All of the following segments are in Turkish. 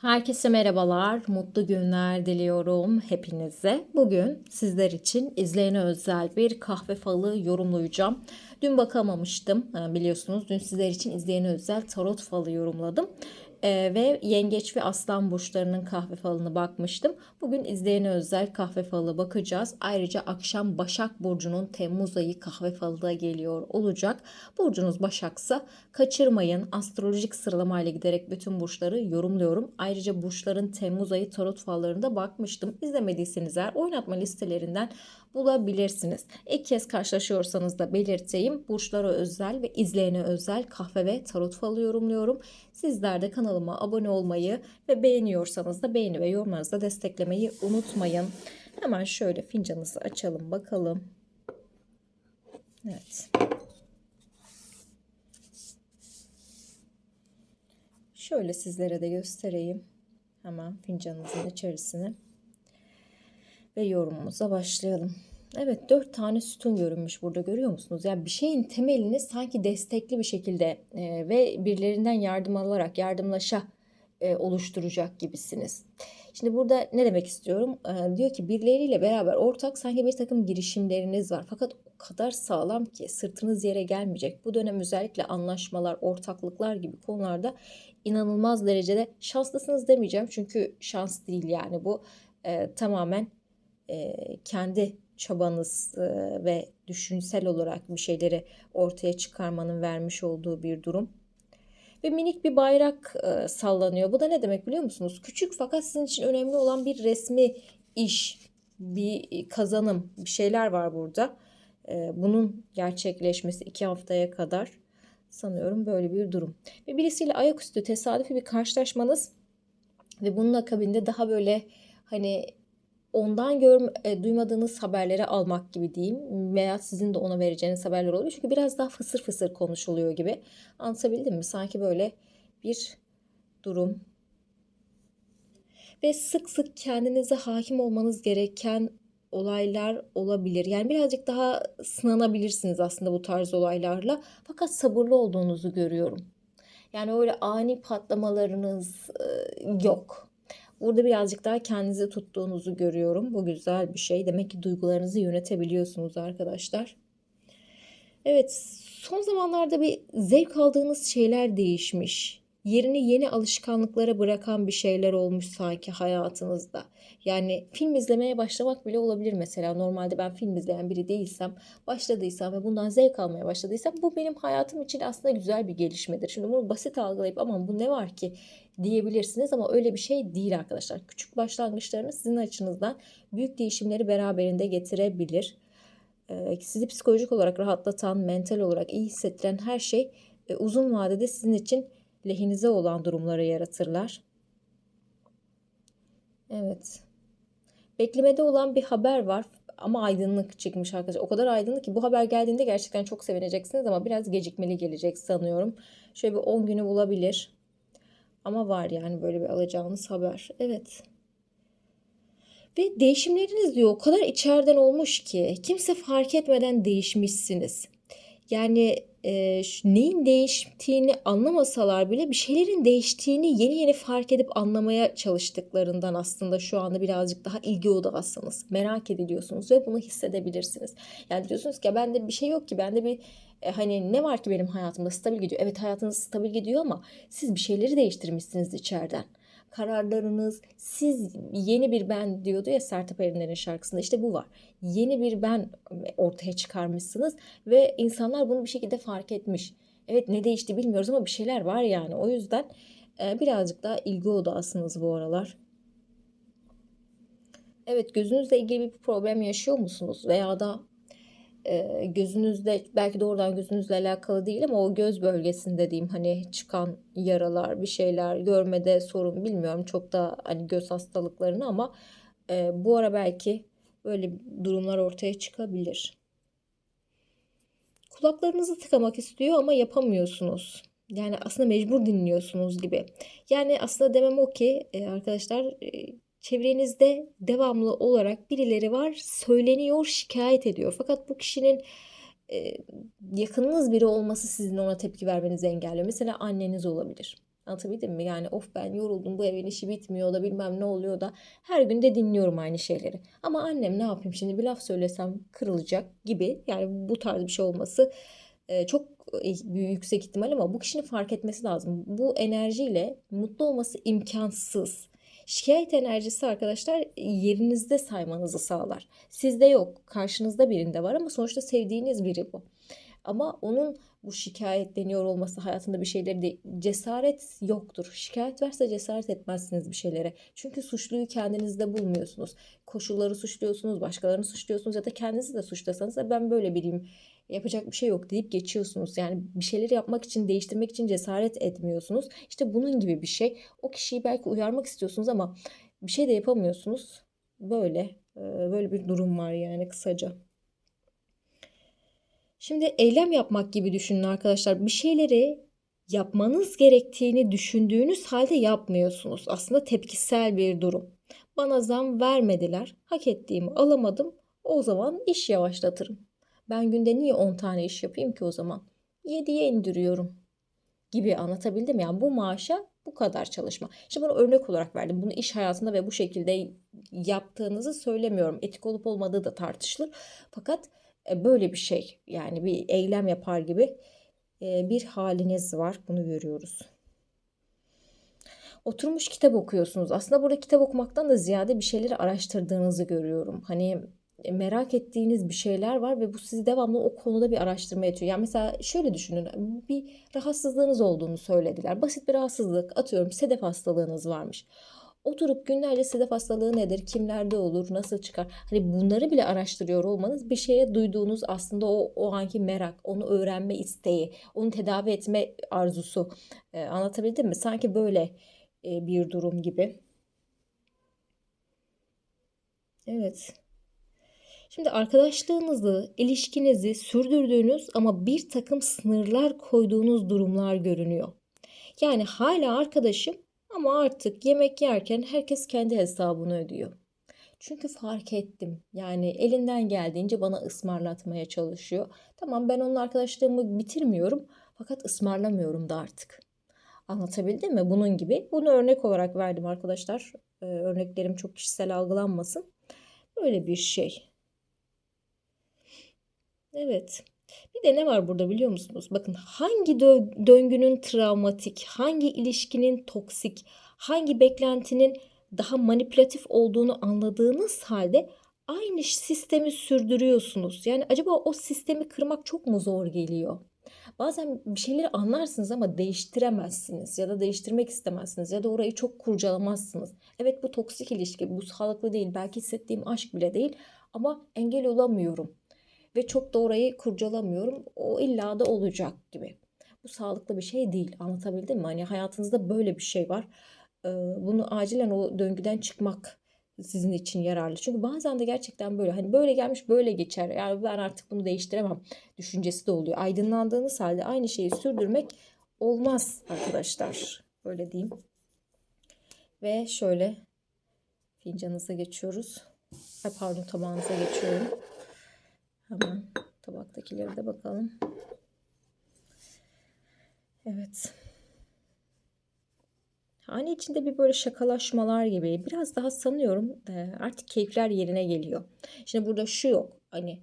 Herkese merhabalar, mutlu günler diliyorum hepinize. Bugün sizler için izleyene özel bir kahve falı yorumlayacağım. Dün bakamamıştım e, biliyorsunuz. Dün sizler için izleyene özel tarot falı yorumladım. Ee, ve yengeç ve aslan burçlarının kahve falına bakmıştım. Bugün izleyene özel kahve falı bakacağız. Ayrıca akşam Başak Burcu'nun Temmuz ayı kahve falı da geliyor olacak. Burcunuz Başaksa kaçırmayın. Astrolojik sıralamayla giderek bütün burçları yorumluyorum. Ayrıca burçların Temmuz ayı tarot fallarında bakmıştım. İzlemediyseniz eğer oynatma listelerinden bulabilirsiniz. İlk kez karşılaşıyorsanız da belirteyim. Burçlara özel ve izleyene özel kahve ve tarot falı yorumluyorum. Sizler de kanalıma abone olmayı ve beğeniyorsanız da beğeni ve yorumlarınızla desteklemeyi unutmayın. Hemen şöyle fincanınızı açalım bakalım. Evet. Şöyle sizlere de göstereyim. Hemen fincanınızın içerisine ve yorumumuza başlayalım. Evet dört tane sütun görünmüş burada görüyor musunuz? Yani bir şeyin temelini sanki destekli bir şekilde e, ve birilerinden yardım alarak yardımlaşa e, oluşturacak gibisiniz. Şimdi burada ne demek istiyorum? E, diyor ki birileriyle beraber ortak sanki bir takım girişimleriniz var. Fakat o kadar sağlam ki sırtınız yere gelmeyecek. Bu dönem özellikle anlaşmalar, ortaklıklar gibi konularda inanılmaz derecede şanslısınız demeyeceğim. Çünkü şans değil yani bu e, tamamen kendi çabanız ve düşünsel olarak bir şeyleri ortaya çıkarmanın vermiş olduğu bir durum. Ve minik bir bayrak sallanıyor. Bu da ne demek biliyor musunuz? Küçük fakat sizin için önemli olan bir resmi iş, bir kazanım, bir şeyler var burada. Bunun gerçekleşmesi iki haftaya kadar sanıyorum böyle bir durum. Ve birisiyle ayaküstü tesadüfi bir karşılaşmanız ve bunun akabinde daha böyle hani ondan gör, e, duymadığınız haberleri almak gibi diyeyim veya sizin de ona vereceğiniz haberler oluyor. Çünkü biraz daha fısır fısır konuşuluyor gibi. Anlatabildim mi? Sanki böyle bir durum. Ve sık sık kendinize hakim olmanız gereken olaylar olabilir. Yani birazcık daha sınanabilirsiniz aslında bu tarz olaylarla. Fakat sabırlı olduğunuzu görüyorum. Yani öyle ani patlamalarınız e, yok. Burada birazcık daha kendinizi tuttuğunuzu görüyorum. Bu güzel bir şey. Demek ki duygularınızı yönetebiliyorsunuz arkadaşlar. Evet, son zamanlarda bir zevk aldığınız şeyler değişmiş. Yerini yeni alışkanlıklara bırakan bir şeyler olmuş sanki hayatınızda. Yani film izlemeye başlamak bile olabilir mesela. Normalde ben film izleyen biri değilsem, başladıysam ve bundan zevk almaya başladıysam bu benim hayatım için aslında güzel bir gelişmedir. Şimdi bunu basit algılayıp aman bu ne var ki diyebilirsiniz ama öyle bir şey değil arkadaşlar. Küçük başlangıçlarınız sizin açınızdan büyük değişimleri beraberinde getirebilir. Ee, sizi psikolojik olarak rahatlatan, mental olarak iyi hissettiren her şey e, uzun vadede sizin için lehinize olan durumları yaratırlar. Evet. Beklemede olan bir haber var ama aydınlık çıkmış arkadaşlar. O kadar aydınlık ki bu haber geldiğinde gerçekten çok sevineceksiniz ama biraz gecikmeli gelecek sanıyorum. Şöyle bir 10 günü bulabilir. Ama var yani böyle bir alacağınız haber. Evet. Ve değişimleriniz diyor o kadar içeriden olmuş ki kimse fark etmeden değişmişsiniz. Yani e, neyin değiştiğini anlamasalar bile bir şeylerin değiştiğini yeni yeni fark edip anlamaya çalıştıklarından aslında şu anda birazcık daha ilgi odağısınız. Merak ediliyorsunuz ve bunu hissedebilirsiniz. Yani diyorsunuz ki bende bir şey yok ki bende bir e, hani ne var ki benim hayatımda stabil gidiyor. Evet hayatınız stabil gidiyor ama siz bir şeyleri değiştirmişsiniz içeriden kararlarınız, siz yeni bir ben diyordu ya Sertab Erener'in şarkısında işte bu var. Yeni bir ben ortaya çıkarmışsınız ve insanlar bunu bir şekilde fark etmiş. Evet ne değişti bilmiyoruz ama bir şeyler var yani. O yüzden e, birazcık daha ilgi odasınız bu aralar. Evet gözünüzle ilgili bir problem yaşıyor musunuz? Veya da e, gözünüzde belki doğrudan gözünüzle alakalı değil ama o göz bölgesinde diyeyim hani çıkan yaralar bir şeyler görmede sorun bilmiyorum çok da hani göz hastalıklarını ama e, bu ara belki böyle durumlar ortaya çıkabilir. Kulaklarınızı tıkamak istiyor ama yapamıyorsunuz. Yani aslında mecbur dinliyorsunuz gibi. Yani aslında demem o ki e, arkadaşlar e, çevrenizde devamlı olarak birileri var söyleniyor şikayet ediyor. Fakat bu kişinin e, yakınınız biri olması sizin ona tepki vermenizi engelliyor. Mesela anneniz olabilir. Anlatabildim mi? Yani of ben yoruldum bu evin işi bitmiyor da bilmem ne oluyor da her gün de dinliyorum aynı şeyleri. Ama annem ne yapayım şimdi bir laf söylesem kırılacak gibi yani bu tarz bir şey olması e, çok e, yüksek ihtimal ama bu kişinin fark etmesi lazım. Bu enerjiyle mutlu olması imkansız. Şikayet enerjisi arkadaşlar yerinizde saymanızı sağlar. Sizde yok, karşınızda birinde var ama sonuçta sevdiğiniz biri bu. Ama onun bu şikayetleniyor olması hayatında bir şeyleri de cesaret yoktur. Şikayet varsa cesaret etmezsiniz bir şeylere. Çünkü suçluyu kendinizde bulmuyorsunuz. Koşulları suçluyorsunuz, başkalarını suçluyorsunuz ya da kendinizi de suçlasanız da ben böyle biriyim yapacak bir şey yok deyip geçiyorsunuz. Yani bir şeyleri yapmak için, değiştirmek için cesaret etmiyorsunuz. İşte bunun gibi bir şey. O kişiyi belki uyarmak istiyorsunuz ama bir şey de yapamıyorsunuz. Böyle böyle bir durum var yani kısaca. Şimdi eylem yapmak gibi düşünün arkadaşlar. Bir şeyleri yapmanız gerektiğini düşündüğünüz halde yapmıyorsunuz. Aslında tepkisel bir durum. Bana zam vermediler. Hak ettiğimi alamadım. O zaman iş yavaşlatırım. Ben günde niye 10 tane iş yapayım ki o zaman? 7'ye indiriyorum gibi anlatabildim. Yani bu maaşa bu kadar çalışma. Şimdi bunu örnek olarak verdim. Bunu iş hayatında ve bu şekilde yaptığınızı söylemiyorum. Etik olup olmadığı da tartışılır. Fakat e, böyle bir şey yani bir eylem yapar gibi e, bir haliniz var. Bunu görüyoruz. Oturmuş kitap okuyorsunuz. Aslında burada kitap okumaktan da ziyade bir şeyleri araştırdığınızı görüyorum. Hani merak ettiğiniz bir şeyler var ve bu sizi devamlı o konuda bir araştırma yatıyor. Yani mesela şöyle düşünün bir rahatsızlığınız olduğunu söylediler. Basit bir rahatsızlık atıyorum sedef hastalığınız varmış. Oturup günlerce sedef hastalığı nedir, kimlerde olur, nasıl çıkar? Hani bunları bile araştırıyor olmanız bir şeye duyduğunuz aslında o, o anki merak, onu öğrenme isteği, onu tedavi etme arzusu. Ee, anlatabildim mi? Sanki böyle e, bir durum gibi. Evet. Şimdi arkadaşlığınızı, ilişkinizi sürdürdüğünüz ama bir takım sınırlar koyduğunuz durumlar görünüyor. Yani hala arkadaşım ama artık yemek yerken herkes kendi hesabını ödüyor. Çünkü fark ettim. Yani elinden geldiğince bana ısmarlatmaya çalışıyor. Tamam ben onun arkadaşlığımı bitirmiyorum fakat ısmarlamıyorum da artık. Anlatabildim mi? Bunun gibi. Bunu örnek olarak verdim arkadaşlar. Ee, örneklerim çok kişisel algılanmasın. Böyle bir şey. Evet. Bir de ne var burada biliyor musunuz? Bakın hangi döngünün travmatik, hangi ilişkinin toksik, hangi beklentinin daha manipülatif olduğunu anladığınız halde aynı sistemi sürdürüyorsunuz. Yani acaba o sistemi kırmak çok mu zor geliyor? Bazen bir şeyleri anlarsınız ama değiştiremezsiniz ya da değiştirmek istemezsiniz ya da orayı çok kurcalamazsınız. Evet bu toksik ilişki, bu sağlıklı değil, belki hissettiğim aşk bile değil ama engel olamıyorum ve çok da orayı kurcalamıyorum. O illa da olacak gibi. Bu sağlıklı bir şey değil. Anlatabildim mi? Hani hayatınızda böyle bir şey var. Bunu acilen o döngüden çıkmak sizin için yararlı. Çünkü bazen de gerçekten böyle hani böyle gelmiş böyle geçer. Yani ben artık bunu değiştiremem düşüncesi de oluyor. Aydınlandığınız halde aynı şeyi sürdürmek olmaz arkadaşlar. Böyle diyeyim. Ve şöyle fincanınıza geçiyoruz. Ay pardon tabağınıza geçiyorum. Hemen tabaktakileri de bakalım. Evet. Hani içinde bir böyle şakalaşmalar gibi biraz daha sanıyorum e, artık keyifler yerine geliyor. Şimdi burada şu yok. Hani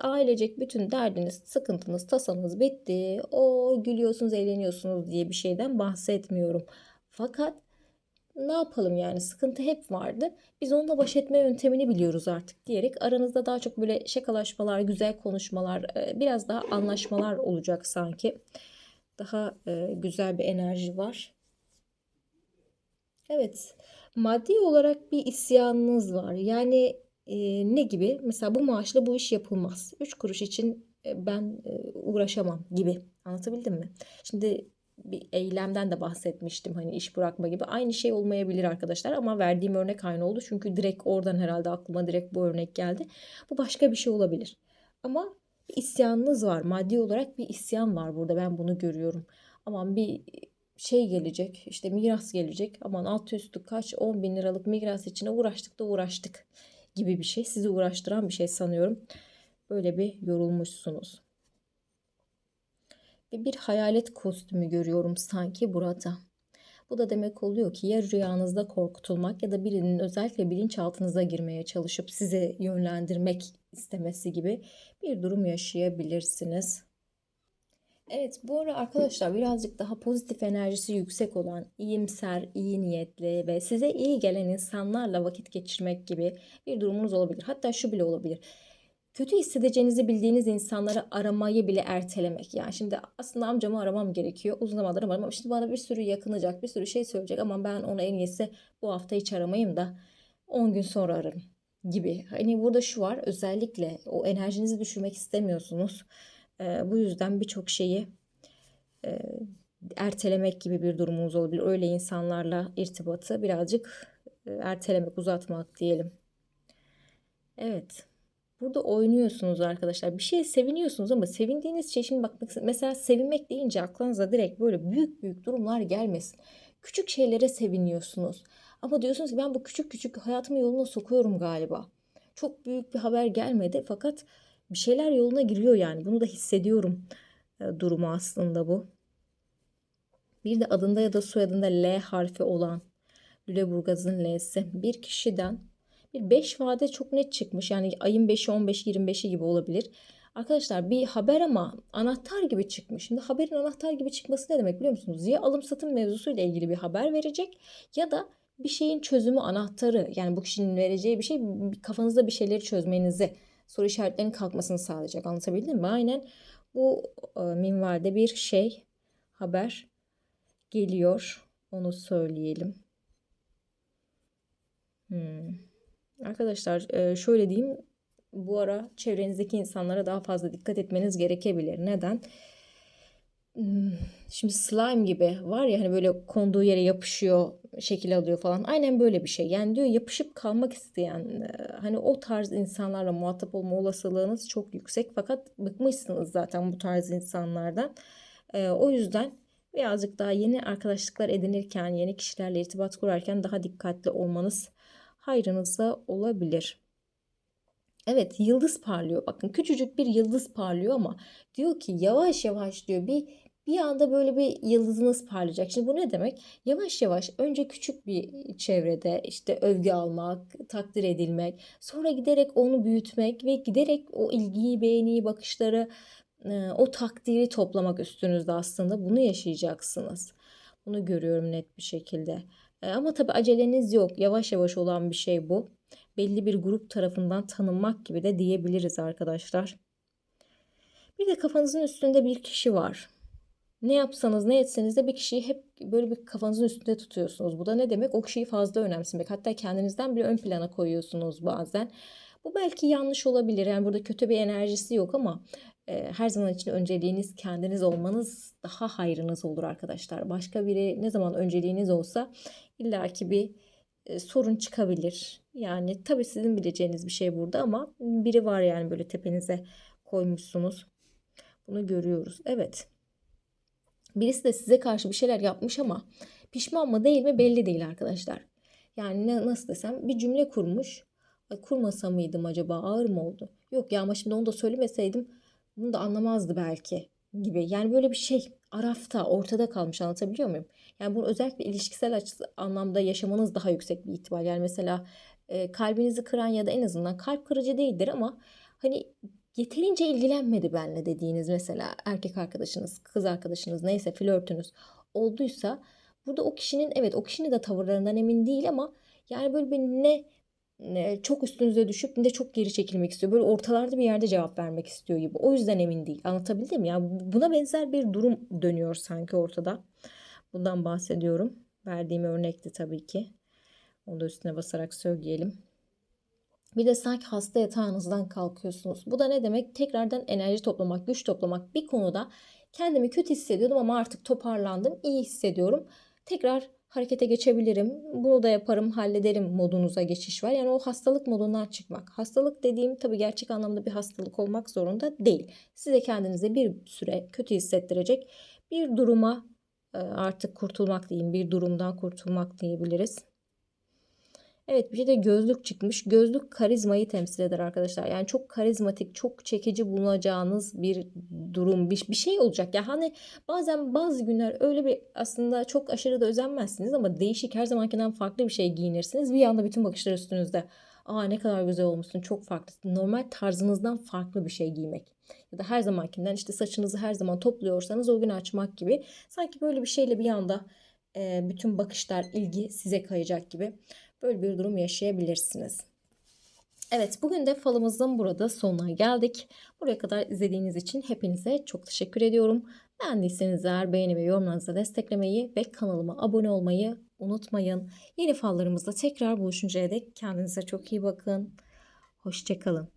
ailecek bütün derdiniz, sıkıntınız, tasanız bitti. O gülüyorsunuz, eğleniyorsunuz diye bir şeyden bahsetmiyorum. Fakat ne yapalım yani sıkıntı hep vardı. Biz onunla baş etme yöntemini biliyoruz artık diyerek aranızda daha çok böyle şakalaşmalar, güzel konuşmalar, e, biraz daha anlaşmalar olacak sanki. Daha e, güzel bir enerji var. Evet, maddi olarak bir isyanınız var. Yani e, ne gibi? Mesela bu maaşla bu iş yapılmaz. 3 kuruş için ben uğraşamam gibi. Anlatabildim mi? Şimdi bir eylemden de bahsetmiştim. Hani iş bırakma gibi. Aynı şey olmayabilir arkadaşlar ama verdiğim örnek aynı oldu. Çünkü direkt oradan herhalde aklıma direkt bu örnek geldi. Bu başka bir şey olabilir. Ama bir isyanınız var. Maddi olarak bir isyan var burada. Ben bunu görüyorum. Aman bir şey gelecek işte miras gelecek aman alt üstü kaç 10 bin liralık miras içine uğraştık da uğraştık gibi bir şey sizi uğraştıran bir şey sanıyorum böyle bir yorulmuşsunuz ve bir hayalet kostümü görüyorum sanki burada. Bu da demek oluyor ki ya rüyanızda korkutulmak ya da birinin özellikle bilinçaltınıza girmeye çalışıp sizi yönlendirmek istemesi gibi bir durum yaşayabilirsiniz. Evet bu ara arkadaşlar birazcık daha pozitif enerjisi yüksek olan, iyimser, iyi niyetli ve size iyi gelen insanlarla vakit geçirmek gibi bir durumunuz olabilir. Hatta şu bile olabilir. Kötü hissedeceğinizi bildiğiniz insanları aramayı bile ertelemek. Yani şimdi aslında amcamı aramam gerekiyor. Uzun zamandır aramam ama şimdi bana bir sürü yakınacak, bir sürü şey söyleyecek ama ben onu en iyisi bu hafta hiç aramayayım da 10 gün sonra ararım gibi. Hani burada şu var özellikle o enerjinizi düşürmek istemiyorsunuz. Ee, bu yüzden birçok şeyi e, ertelemek gibi bir durumunuz olabilir. Öyle insanlarla irtibatı birazcık e, ertelemek, uzatmak diyelim. Evet. Burada oynuyorsunuz arkadaşlar. Bir şeye seviniyorsunuz ama sevindiğiniz şey şimdi bak mesela sevinmek deyince aklınıza direkt böyle büyük büyük durumlar gelmesin. Küçük şeylere seviniyorsunuz. Ama diyorsunuz ki ben bu küçük küçük hayatımı yoluna sokuyorum galiba. Çok büyük bir haber gelmedi fakat bir şeyler yoluna giriyor yani. Bunu da hissediyorum e, durumu aslında bu. Bir de adında ya da soyadında L harfi olan Lüleburgaz'ın L'si bir kişiden bir 5 vade çok net çıkmış. Yani ayın 5'i 15 25'i gibi olabilir. Arkadaşlar bir haber ama anahtar gibi çıkmış. Şimdi haberin anahtar gibi çıkması ne demek biliyor musunuz? Ya alım satım mevzusuyla ilgili bir haber verecek ya da bir şeyin çözümü anahtarı yani bu kişinin vereceği bir şey kafanızda bir şeyleri çözmenizi soru işaretlerinin kalkmasını sağlayacak. Anlatabildim mi? Aynen bu e, minvalde bir şey haber geliyor. Onu söyleyelim. Hmm. Arkadaşlar e, şöyle diyeyim. Bu ara çevrenizdeki insanlara daha fazla dikkat etmeniz gerekebilir. Neden? Hmm, şimdi slime gibi var ya hani böyle konduğu yere yapışıyor, şekil alıyor falan. Aynen böyle bir şey. Yani diyor yapışıp kalmak isteyen e, hani o tarz insanlarla muhatap olma olasılığınız çok yüksek. Fakat bıkmışsınız zaten bu tarz insanlardan. E, o yüzden birazcık daha yeni arkadaşlıklar edinirken, yeni kişilerle irtibat kurarken daha dikkatli olmanız hayrınıza olabilir. Evet yıldız parlıyor. Bakın küçücük bir yıldız parlıyor ama diyor ki yavaş yavaş diyor bir bir anda böyle bir yıldızınız parlayacak. Şimdi bu ne demek? Yavaş yavaş önce küçük bir çevrede işte övgü almak, takdir edilmek, sonra giderek onu büyütmek ve giderek o ilgiyi, beğeniyi, bakışları, o takdiri toplamak üstünüzde aslında bunu yaşayacaksınız. Bunu görüyorum net bir şekilde. Ama tabii aceleniz yok. Yavaş yavaş olan bir şey bu. Belli bir grup tarafından tanınmak gibi de diyebiliriz arkadaşlar. Bir de kafanızın üstünde bir kişi var. Ne yapsanız ne etseniz de bir kişiyi hep böyle bir kafanızın üstünde tutuyorsunuz. Bu da ne demek? O kişiyi fazla önemsemek. Hatta kendinizden bile ön plana koyuyorsunuz bazen. Bu belki yanlış olabilir. Yani burada kötü bir enerjisi yok ama her zaman için önceliğiniz kendiniz olmanız daha hayrınız olur arkadaşlar. Başka biri ne zaman önceliğiniz olsa illaki bir sorun çıkabilir. Yani tabii sizin bileceğiniz bir şey burada ama biri var yani böyle tepenize koymuşsunuz. Bunu görüyoruz. Evet. Birisi de size karşı bir şeyler yapmış ama pişman mı değil mi belli değil arkadaşlar. Yani ne, nasıl desem bir cümle kurmuş. Ay, kurmasa mıydım acaba ağır mı oldu? Yok ya ama şimdi onu da söylemeseydim bunu da anlamazdı belki gibi. Yani böyle bir şey arafta ortada kalmış anlatabiliyor muyum? Yani bunu özellikle ilişkisel anlamda yaşamanız daha yüksek bir ihtimal. Yani mesela e, kalbinizi kıran ya da en azından kalp kırıcı değildir ama hani yeterince ilgilenmedi benle dediğiniz mesela erkek arkadaşınız, kız arkadaşınız neyse flörtünüz olduysa burada o kişinin evet o kişinin de tavırlarından emin değil ama yani böyle bir ne çok üstünüze düşüp de çok geri çekilmek istiyor. Böyle ortalarda bir yerde cevap vermek istiyor gibi. O yüzden emin değil. Anlatabildim mi? Yani buna benzer bir durum dönüyor sanki ortada. Bundan bahsediyorum. Verdiğim örnekti tabii ki. Onu da üstüne basarak söyleyelim. Bir de sanki hasta yatağınızdan kalkıyorsunuz. Bu da ne demek? Tekrardan enerji toplamak, güç toplamak. Bir konuda kendimi kötü hissediyordum ama artık toparlandım, iyi hissediyorum. Tekrar harekete geçebilirim. Bunu da yaparım, hallederim modunuza geçiş var. Yani o hastalık modundan çıkmak. Hastalık dediğim tabii gerçek anlamda bir hastalık olmak zorunda değil. Size kendinize bir süre kötü hissettirecek bir duruma e, artık kurtulmak diyeyim, bir durumdan kurtulmak diyebiliriz. Evet bir de gözlük çıkmış. Gözlük karizmayı temsil eder arkadaşlar. Yani çok karizmatik, çok çekici bulunacağınız bir durum, bir, bir şey olacak. Ya hani bazen bazı günler öyle bir aslında çok aşırı da özenmezsiniz ama değişik her zamankinden farklı bir şey giyinirsiniz. Bir anda bütün bakışlar üstünüzde. Aa ne kadar güzel olmuşsun, çok farklı. Normal tarzınızdan farklı bir şey giymek. Ya da her zamankinden işte saçınızı her zaman topluyorsanız o gün açmak gibi. Sanki böyle bir şeyle bir anda bütün bakışlar, ilgi size kayacak gibi. Böyle bir durum yaşayabilirsiniz. Evet bugün de falımızın burada sonuna geldik. Buraya kadar izlediğiniz için hepinize çok teşekkür ediyorum. Beğendiyseniz eğer beğeni ve yorumlarınızla desteklemeyi ve kanalıma abone olmayı unutmayın. Yeni fallarımızda tekrar buluşuncaya dek kendinize çok iyi bakın. Hoşçakalın.